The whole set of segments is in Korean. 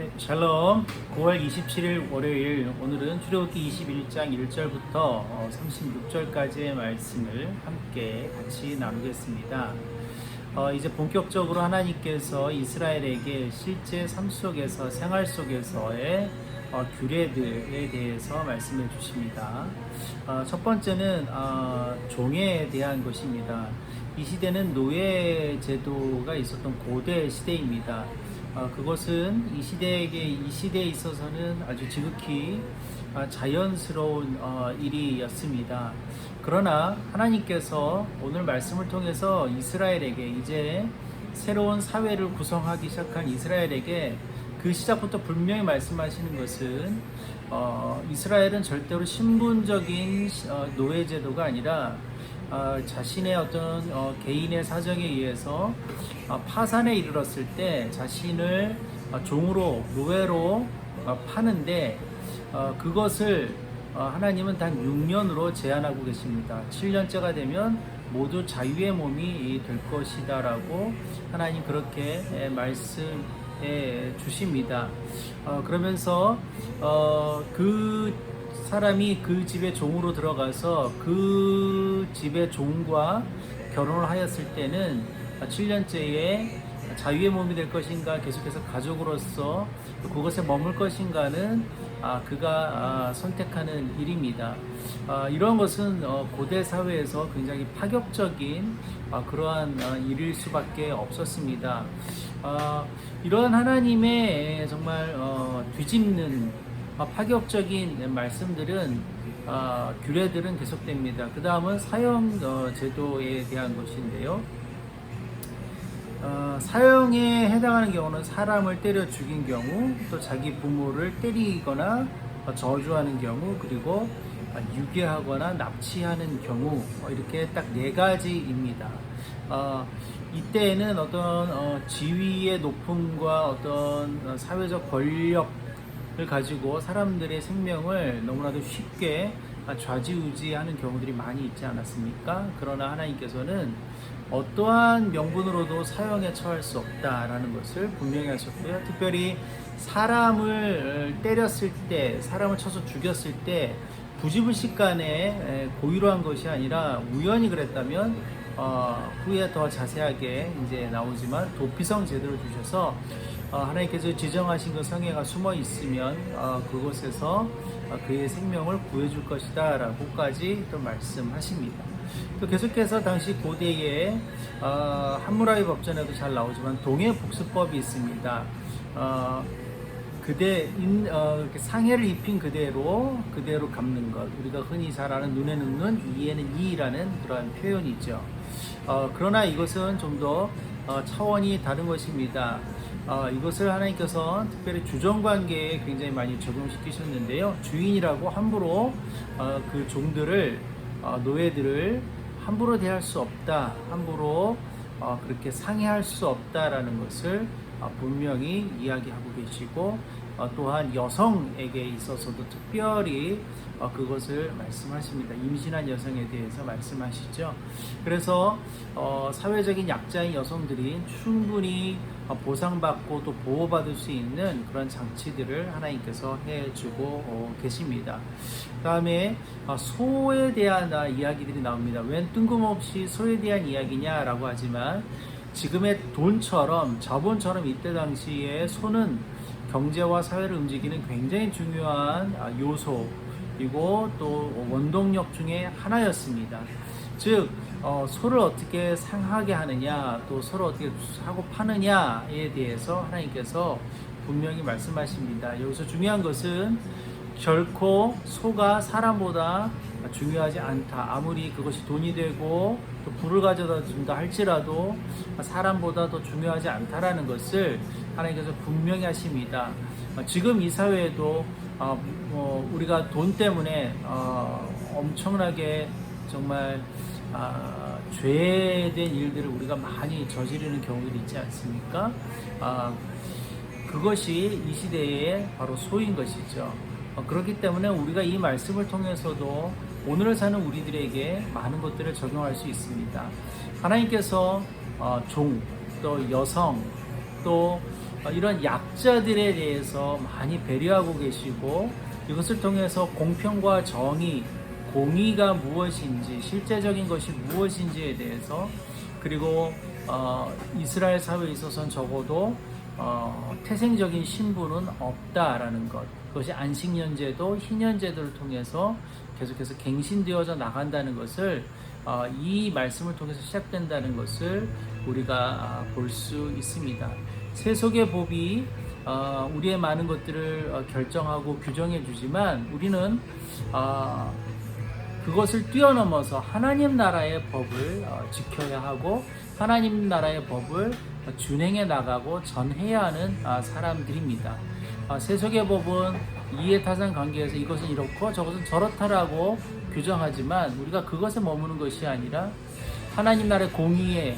네, 샬롬 9월 27일 월요일 오늘은 출애굽기 21장 1절부터 36절까지의 말씀을 함께 같이 나누겠습니다. 어, 이제 본격적으로 하나님께서 이스라엘에게 실제 삶 속에서 생활 속에서의 어, 규례들에 대해서 말씀해 주십니다. 어, 첫 번째는 어, 종에 대한 것입니다. 이 시대는 노예 제도가 있었던 고대 시대입니다. 어, 그것은 이 시대에게 이 시대에 있어서는 아주 지극히 아, 자연스러운 어, 일이었습니다. 그러나 하나님께서 오늘 말씀을 통해서 이스라엘에게 이제 새로운 사회를 구성하기 시작한 이스라엘에게 그 시작부터 분명히 말씀하시는 것은 어, 이스라엘은 절대로 신분적인 어, 노예 제도가 아니라 어, 자신의 어떤 어, 개인의 사정에 의해서 어, 파산에 이르렀을 때 자신을 어, 종으로 노예로 어, 파는데 어, 그것을 어, 하나님은 단 6년으로 제한하고 계십니다. 7년째가 되면 모두 자유의 몸이 될 것이다라고 하나님 그렇게 에, 말씀해 주십니다. 어, 그러면서 어, 그 사람이 그 집에 종으로 들어가서 그 집의 종과 결혼을 하였을 때는 7년째에 자유의 몸이 될 것인가 계속해서 가족으로서 그것에 머물 것인가는 아, 그가 아, 선택하는 일입니다. 아, 이러한 것은 어, 고대 사회에서 굉장히 파격적인 아, 그러한 아, 일일 수밖에 없었습니다. 아, 이러한 하나님의 정말 어, 뒤집는 아, 파격적인 말씀들은 아, 규례들은 계속됩니다. 그 다음은 사형 어, 제도에 대한 것인데요. 어, 사형에 해당하는 경우는 사람을 때려 죽인 경우, 또 자기 부모를 때리거나 어, 저주하는 경우, 그리고 어, 유괴하거나 납치하는 경우 어, 이렇게 딱 네 가지입니다. 어, 이때에는 어떤 어, 지위의 높음과 어떤 어, 사회적 권력을 가지고 사람들의 생명을 너무나도 쉽게 아, 좌지우지하는 경우들이 많이 있지 않았습니까? 그러나 하나님께서는 어떠한 명분으로도 사형에 처할 수 없다라는 것을 분명히 하셨고요. 특별히 사람을 때렸을 때, 사람을 쳐서 죽였을 때 부지불식간에 고의로 한 것이 아니라 우연히 그랬다면 어, 후에 더 자세하게 이제 나오지만 도피성 제도를 주셔서 어, 하나님께서 지정하신 그 성애가 숨어 있으면 어, 그곳에서 어, 그의 생명을 구해줄 것이다 라고까지 또 말씀하십니다. 또 계속해서 당시 고대에 어, 함무라비 법전에도 잘 나오지만 동해 복수법이 있습니다. 어, 그대 인, 어, 상해를 입힌 그대로 그대로 갚는 것 우리가 흔히 잘 아는 눈에 눕는 이에는 이라는 그러한 표현이죠. 어, 그러나 이것은 좀더 어, 차원이 다른 것입니다. 어, 이것을 하나님께서 특별히 주정관계에 굉장히 많이 적용시키셨는데요. 주인이라고 함부로 어, 그 종들을 어, 노예들을 함부로 대할 수 없다. 함부로 어, 그렇게 상해할 수 없다라는 것을 어, 분명히 이야기하고 계시고 어, 또한 여성에게 있어서도 특별히 어, 그것을 말씀하십니다. 임신한 여성에 대해서 말씀하시죠. 그래서 어, 사회적인 약자인 여성들이 충분히 어, 보상받고 또 보호받을 수 있는 그런 장치들을 하나님께서 해주고 어, 계십니다. 그 다음에 어, 소에 대한 아, 이야기들이 나옵니다. 웬 뜬금없이 소에 대한 이야기냐라고 하지만 지금의 돈처럼 자본처럼 이때 당시에 소는 경제와 사회를 움직이는 굉장히 중요한 아, 요소이고 또 원동력 중에 하나였습니다. 즉 어, 소를 어떻게 상하게 하느냐 또 소를 어떻게 사고 파느냐에 대해서 하나님께서 분명히 말씀하십니다. 여기서 중요한 것은 결코 소가 사람보다 중요하지 않다. 아무리 그것이 돈이 되고 또 부를 가져다 준다 할지라도 사람보다 더 중요하지 않다라는 것을 하나님께서 분명히 하십니다. 어, 지금 이 사회에도 어, 뭐 우리가 돈 때문에 어, 엄청나게 정말 아, 죄된 일들을 우리가 많이 저지르는 경우들이 있지 않습니까? 아, 그것이 이 시대의 바로 소인 것이죠. 어, 그렇기 때문에 우리가 이 말씀을 통해서도 오늘을 사는 우리들에게 많은 것들을 적용할 수 있습니다. 하나님께서 어, 종, 또 여성, 또 어, 이런 약자들에 대해서 많이 배려하고 계시고 이것을 통해서 공평과 정의, 공의가 무엇인지 실제적인 것이 무엇인지에 대해서 그리고 어, 이스라엘 사회에 있어서는 적어도 어, 태생적인 신분은 없다라는 것. 그것이 안식년제도 희년제도를 통해서 계속해서 갱신되어져 나간다는 것을 어, 이 말씀을 통해서 시작된다는 것을 우리가 볼 수 있습니다. 세속의 법이 어, 우리의 많은 것들을 어, 결정하고 규정해 주지만 우리는 어, 그것을 뛰어넘어서 하나님 나라의 법을 어, 지켜야 하고 하나님 나라의 법을 준행해 나가고 전해야 하는 아, 사람들입니다. 아, 세속의 법은 이해타산 관계에서 이것은 이렇고 저것은 저렇다라고 규정하지만 우리가 그것에 머무는 것이 아니라 하나님 나라의 공의에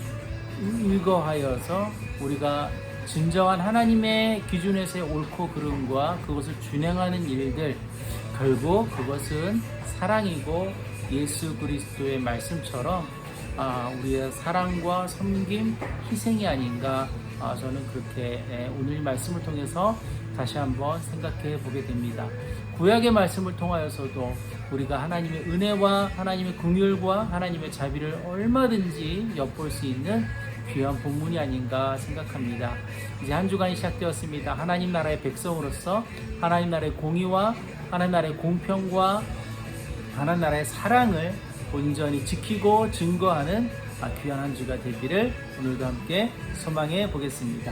일거하여서 우리가 진정한 하나님의 기준에서의 옳고 그름과 그것을 준행하는 일들 결국 그것은 사랑이고 예수 그리스도의 말씀처럼 아, 우리의 사랑과 섬김, 희생이 아닌가 아, 저는 그렇게 예, 오늘 말씀을 통해서 다시 한번 생각해 보게 됩니다. 구약의 말씀을 통하여서도 우리가 하나님의 은혜와 하나님의 긍휼과 하나님의 자비를 얼마든지 엿볼 수 있는 귀한 본문이 아닌가 생각합니다. 이제 한 주간이 시작되었습니다. 하나님 나라의 백성으로서 하나님 나라의 공의와 하나님 나라의 공평과 하나님 나라의 사랑을 온전히 지키고 증거하는 아, 귀한 한 주가 되기를 오늘도 함께 소망해 보겠습니다.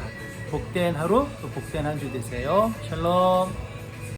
복된 하루 또 복된 한 주 되세요. 샬롬.